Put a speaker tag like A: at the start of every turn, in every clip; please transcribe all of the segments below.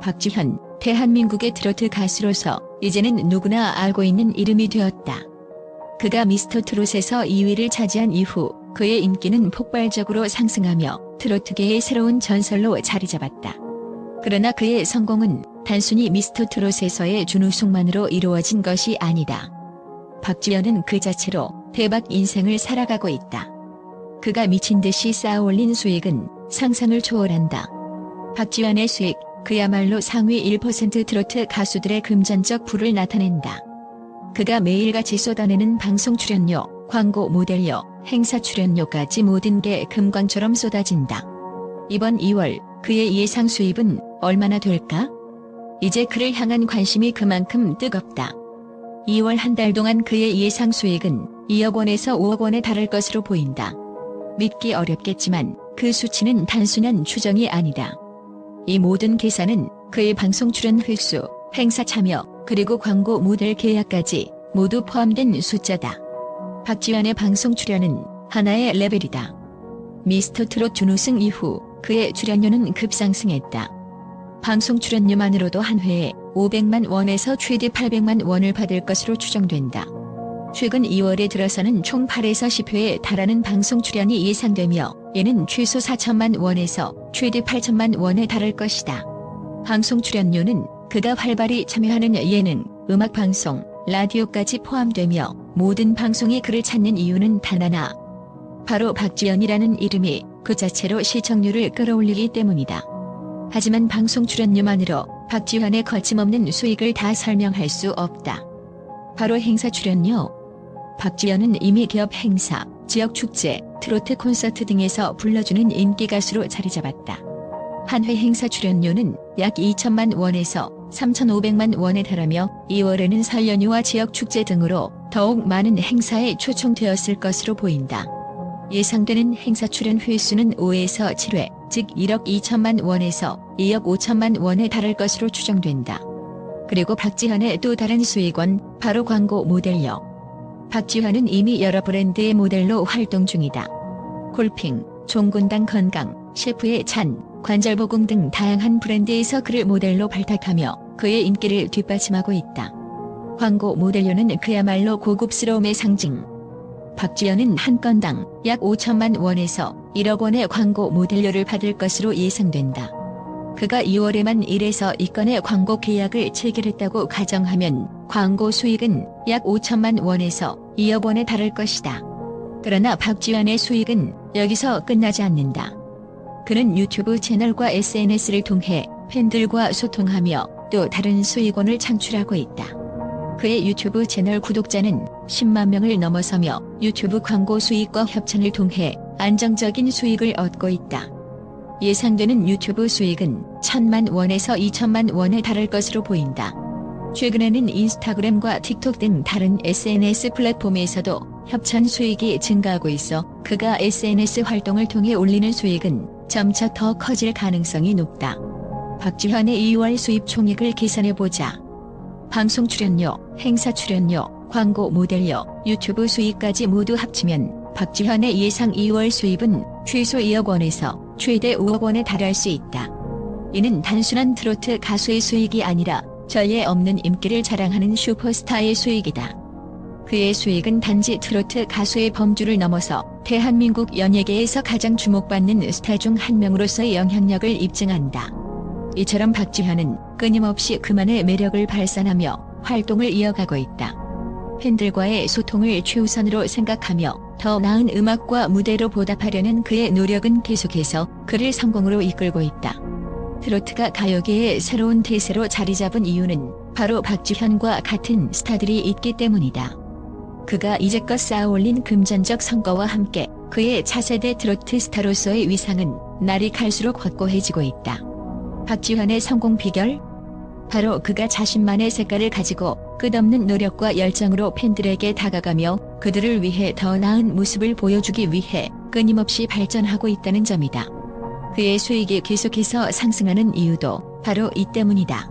A: 박지현, 대한민국의 트로트 가수로서 이제는 누구나 알고 있는 이름이 되었다. 그가 미스터 트롯에서 2위를 차지한 이후 그의 인기는 폭발적으로 상승하며 트로트계의 새로운 전설로 자리 잡았다. 그러나 그의 성공은 단순히 미스터 트롯에서의 준우승만으로 이루어진 것이 아니다. 박지현은 그 자체로 대박 인생을 살아가고 있다. 그가 미친 듯이 쌓아올린 수익은 상상을 초월한다. 박지현의 수익, 그야말로 상위 1% 트로트 가수들의 금전적 부를 나타낸다. 그가 매일같이 쏟아내는 방송 출연료, 광고 모델료, 행사 출연료까지 모든 게 금광처럼 쏟아진다. 이번 2월 그의 예상 수입은 얼마나 될까? 이제 그를 향한 관심이 그만큼 뜨겁다. 2월 한 달 동안 그의 예상 수익은 2억 원에서 5억 원에 달할 것으로 보인다. 믿기 어렵겠지만 그 수치는 단순한 추정이 아니다. 이 모든 계산은 그의 방송 출연 횟수, 행사 참여, 그리고 광고 모델 계약까지 모두 포함된 숫자다. 박지환의 방송 출연은 하나의 레벨이다. 미스터 트롯 준우승 이후 그의 출연료는 급상승했다. 방송 출연료만으로도 한 회에 500만 원에서 최대 800만 원을 받을 것으로 추정된다. 최근 2월에 들어서는 총 8에서 10회에 달하는 방송 출연이 예상되며 이는 최소 4천만 원에서 최대 8천만 원에 달할 것이다. 방송 출연료는 그가 활발히 참여하는 예능, 음악 방송, 라디오까지 포함되며 모든 방송이 그를 찾는 이유는 단 하나. 바로 박지연이라는 이름이 그 자체로 시청률을 끌어올리기 때문이다. 하지만 방송 출연료만으로 박지환의 거침없는 수익을 다 설명할 수 없다. 바로 행사 출연료. 박지현은 이미 기업 행사, 지역 축제, 트로트 콘서트 등에서 불러주는 인기 가수로 자리 잡았다. 한 회 행사 출연료는 약 2천만 원에서 3,500만 원에 달하며 2월에는 설 연휴와 지역 축제 등으로 더욱 많은 행사에 초청되었을 것으로 보인다. 예상되는 행사 출연 횟수는 5에서 7회, 즉 1억 2천만 원에서 2억 5천만 원에 달할 것으로 추정된다. 그리고 박지현의 또 다른 수익원, 바로 광고 모델료. 박지환은 이미 여러 브랜드의 모델로 활동 중이다. 골핑, 종군당 건강, 셰프의 찬, 관절보공 등 다양한 브랜드에서 그를 모델로 발탁하며 그의 인기를 뒷받침하고 있다. 광고 모델료는 그야말로 고급스러움의 상징. 박지현은 한 건당 약 5천만 원에서 1억 원의 광고 모델료를 받을 것으로 예상된다. 그가 2월에만 1에서 2건의 광고 계약을 체결했다고 가정하면 광고 수익은 약 5천만 원에서 2억 원에 달할 것이다. 그러나 박지환의 수익은 여기서 끝나지 않는다. 그는 유튜브 채널과 SNS를 통해 팬들과 소통하며 또 다른 수익원을 창출하고 있다. 그의 유튜브 채널 구독자는 10만 명을 넘어서며 유튜브 광고 수익과 협찬을 통해 안정적인 수익을 얻고 있다. 예상되는 유튜브 수익은 1천만 원에서 2천만 원에 달할 것으로 보인다. 최근에는 인스타그램과 틱톡 등 다른 SNS 플랫폼에서도 협찬 수익이 증가하고 있어 그가 SNS 활동을 통해 올리는 수익은 점차 더 커질 가능성이 높다. 박지현의 2월 수입 총액을 계산해보자. 방송 출연료, 행사 출연료, 광고 모델료, 유튜브 수익까지 모두 합치면 박지현의 예상 2월 수입은 최소 2억 원에서 최대 5억 원에 달할 수 있다. 이는 단순한 트로트 가수의 수익이 아니라 전례 없는 인기를 자랑하는 슈퍼스타의 수익이다. 그의 수익은 단지 트로트 가수의 범주를 넘어서 대한민국 연예계에서 가장 주목받는 스타 중 한 명으로서의 영향력을 입증한다. 이처럼 박지현은 끊임없이 그만의 매력을 발산하며 활동을 이어가고 있다. 팬들과의 소통을 최우선으로 생각하며 더 나은 음악과 무대로 보답하려는 그의 노력은 계속해서 그를 성공으로 이끌고 있다. 트로트가 가요계의 새로운 대세로 자리 잡은 이유는 바로 박지현과 같은 스타들이 있기 때문이다. 그가 이제껏 쌓아올린 금전적 성과와 함께 그의 차세대 트로트 스타로서의 위상은 날이 갈수록 확고해지고 있다. 박지환의 성공 비결? 바로 그가 자신만의 색깔을 가지고 끝없는 노력과 열정으로 팬들에게 다가가며 그들을 위해 더 나은 모습을 보여주기 위해 끊임없이 발전하고 있다는 점이다. 그의 수익이 계속해서 상승하는 이유도 바로 이 때문이다.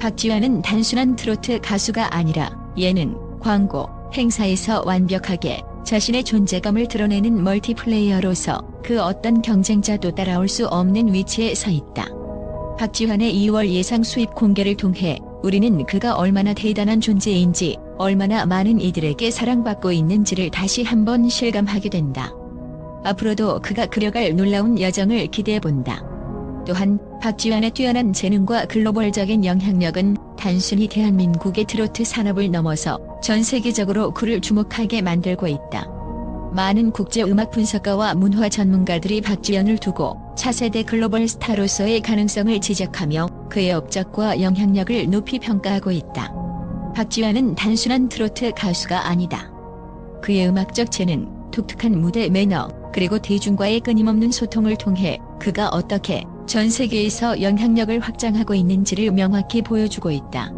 A: 박지환은 단순한 트로트 가수가 아니라 예능, 광고, 행사에서 완벽하게 자신의 존재감을 드러내는 멀티플레이어로서 그 어떤 경쟁자도 따라올 수 없는 위치에 서 있다. 박지환의 2월 예상 수입 공개를 통해 우리는 그가 얼마나 대단한 존재인지, 얼마나 많은 이들에게 사랑받고 있는지를 다시 한번 실감하게 된다. 앞으로도 그가 그려갈 놀라운 여정을 기대해 본다. 또한 박지환의 뛰어난 재능과 글로벌적인 영향력은 단순히 대한민국의 트로트 산업을 넘어서 전 세계적으로 그를 주목하게 만들고 있다. 많은 국제 음악 분석가와 문화 전문가들이 박지현을 두고 차세대 글로벌 스타로서의 가능성을 지적하며 그의 업적과 영향력을 높이 평가하고 있다. 박지환은 단순한 트로트 가수가 아니다. 그의 음악적 재능, 독특한 무대 매너, 그리고 대중과의 끊임없는 소통을 통해 그가 어떻게 전 세계에서 영향력을 확장하고 있는지를 명확히 보여주고 있다.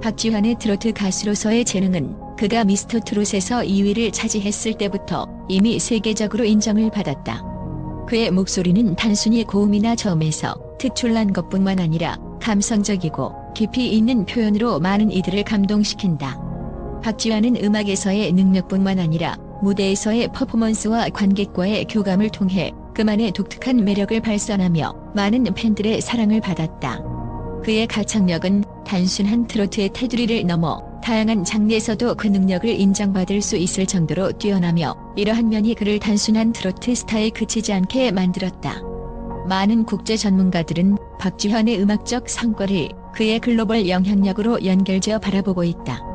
A: 박지환의 트로트 가수로서의 재능은 그가 미스터 트롯에서 2위를 차지했을 때부터 이미 세계적으로 인정을 받았다. 그의 목소리는 단순히 고음이나 저음에서 특출난 것뿐만 아니라 감성적이고 깊이 있는 표현으로 많은 이들을 감동시킨다. 박지환은 음악에서의 능력뿐만 아니라 무대에서의 퍼포먼스와 관객과의 교감을 통해 그만의 독특한 매력을 발산하며 많은 팬들의 사랑을 받았다. 그의 가창력은 단순한 트로트의 테두리를 넘어 다양한 장르에서도 그 능력을 인정받을 수 있을 정도로 뛰어나며 이러한 면이 그를 단순한 트로트 스타에 그치지 않게 만들었다. 많은 국제 전문가들은 박지환의 음악적 성과를 그의 글로벌 영향력으로 연결지어 바라보고 있다.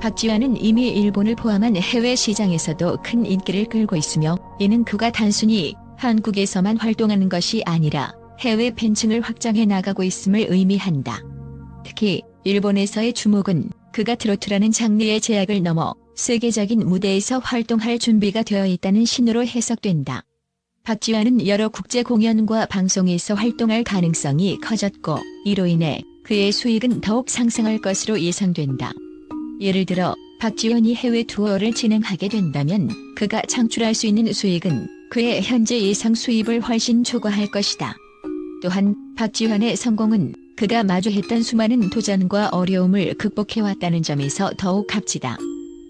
A: 박지환은 이미 일본을 포함한 해외 시장에서도 큰 인기를 끌고 있으며 이는 그가 단순히 한국에서만 활동하는 것이 아니라 해외 팬층을 확장해 나가고 있음을 의미한다. 특히 일본에서의 주목은 그가 트로트라는 장르의 제약을 넘어 세계적인 무대에서 활동할 준비가 되어 있다는 신호로 해석된다. 박지환은 여러 국제 공연과 방송에서 활동할 가능성이 커졌고 이로 인해 그의 수익은 더욱 상승할 것으로 예상된다. 예를 들어 박지원이 해외 투어를 진행하게 된다면 그가 창출할 수 있는 수익은 그의 현재 예상 수입을 훨씬 초과할 것이다. 또한 박지환의 성공은 그가 마주했던 수많은 도전과 어려움을 극복해왔다는 점에서 더욱 값지다.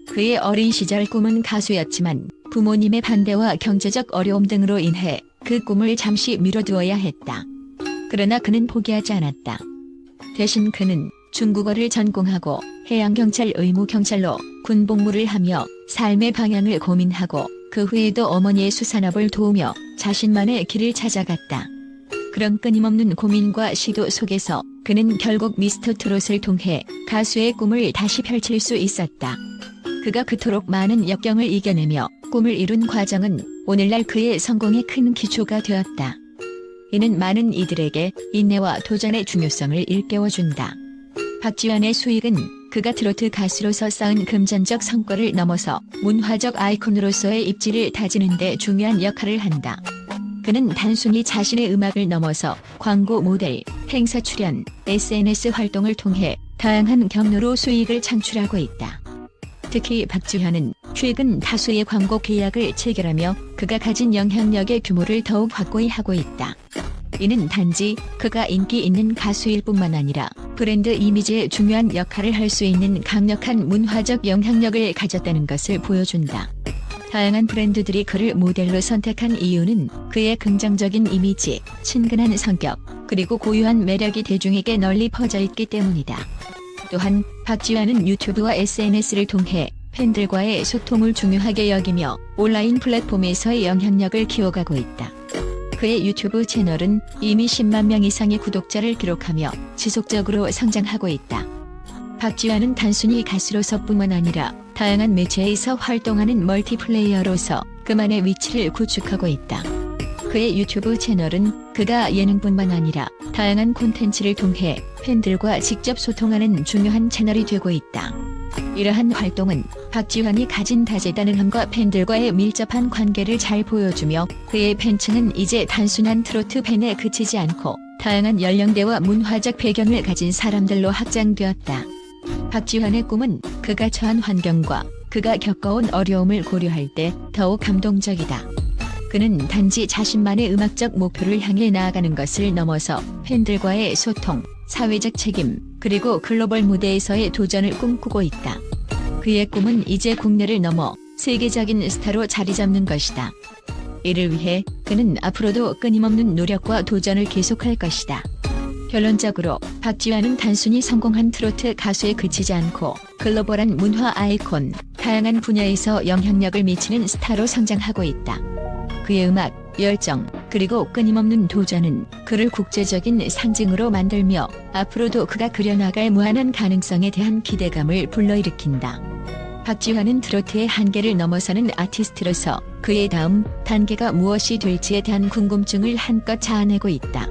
A: 그의 어린 시절 꿈은 가수였지만 부모님의 반대와 경제적 어려움 등으로 인해 그 꿈을 잠시 미뤄두어야 했다. 그러나 그는 포기하지 않았다. 대신 그는 중국어를 전공하고 해양경찰 의무경찰로 군복무를 하며 삶의 방향을 고민하고 그 후에도 어머니의 수산업을 도우며 자신만의 길을 찾아갔다. 그런 끊임없는 고민과 시도 속에서 그는 결국 미스터 트롯을 통해 가수의 꿈을 다시 펼칠 수 있었다. 그가 그토록 많은 역경을 이겨내며 꿈을 이룬 과정은 오늘날 그의 성공의 큰 기초가 되었다. 이는 많은 이들에게 인내와 도전의 중요성을 일깨워준다. 박지환의 수익은 그가 트로트 가수로서 쌓은 금전적 성과를 넘어서 문화적 아이콘으로서의 입지를 다지는 데 중요한 역할을 한다. 그는 단순히 자신의 음악을 넘어서 광고 모델, 행사 출연, SNS 활동을 통해 다양한 경로로 수익을 창출하고 있다. 특히 박지현은 최근 다수의 광고 계약을 체결하며 그가 가진 영향력의 규모를 더욱 확고히 하고 있다. 이는 단지 그가 인기 있는 가수일 뿐만 아니라 브랜드 이미지에 중요한 역할을 할 수 있는 강력한 문화적 영향력을 가졌다는 것을 보여준다. 다양한 브랜드들이 그를 모델로 선택한 이유는 그의 긍정적인 이미지, 친근한 성격, 그리고 고유한 매력이 대중에게 널리 퍼져 있기 때문이다. 또한 박지환은 유튜브와 SNS를 통해 팬들과의 소통을 중요하게 여기며 온라인 플랫폼에서의 영향력을 키워가고 있다. 그의 유튜브 채널은 이미 10만 명 이상의 구독자를 기록하며 지속적으로 성장하고 있다. 박지환은 단순히 가수로서뿐만 아니라 다양한 매체에서 활동하는 멀티플레이어로서 그만의 위치를 구축하고 있다. 그의 유튜브 채널은 그가 예능뿐만 아니라 다양한 콘텐츠를 통해 팬들과 직접 소통하는 중요한 채널이 되고 있다. 이러한 활동은 박지환이 가진 다재다능함과 팬들과의 밀접한 관계를 잘 보여주며 그의 팬층은 이제 단순한 트로트 팬에 그치지 않고 다양한 연령대와 문화적 배경을 가진 사람들로 확장되었다. 박지환의 꿈은 그가 처한 환경과 그가 겪어온 어려움을 고려할 때 더욱 감동적이다. 그는 단지 자신만의 음악적 목표를 향해 나아가는 것을 넘어서 팬들과의 소통, 사회적 책임, 그리고 글로벌 무대에서의 도전을 꿈꾸고 있다. 그의 꿈은 이제 국내를 넘어 세계적인 스타로 자리 잡는 것이다. 이를 위해 그는 앞으로도 끊임없는 노력과 도전을 계속할 것이다. 결론적으로 박지환은 단순히 성공한 트로트 가수에 그치지 않고 글로벌한 문화 아이콘, 다양한 분야에서 영향력을 미치는 스타로 성장하고 있다. 그의 음악, 열정, 그리고 끊임없는 도전은 그를 국제적인 상징으로 만들며 앞으로도 그가 그려나갈 무한한 가능성에 대한 기대감을 불러일으킨다. 박지환은 트로트의 한계를 넘어서는 아티스트로서 그의 다음 단계가 무엇이 될지에 대한 궁금증을 한껏 자아내고 있다.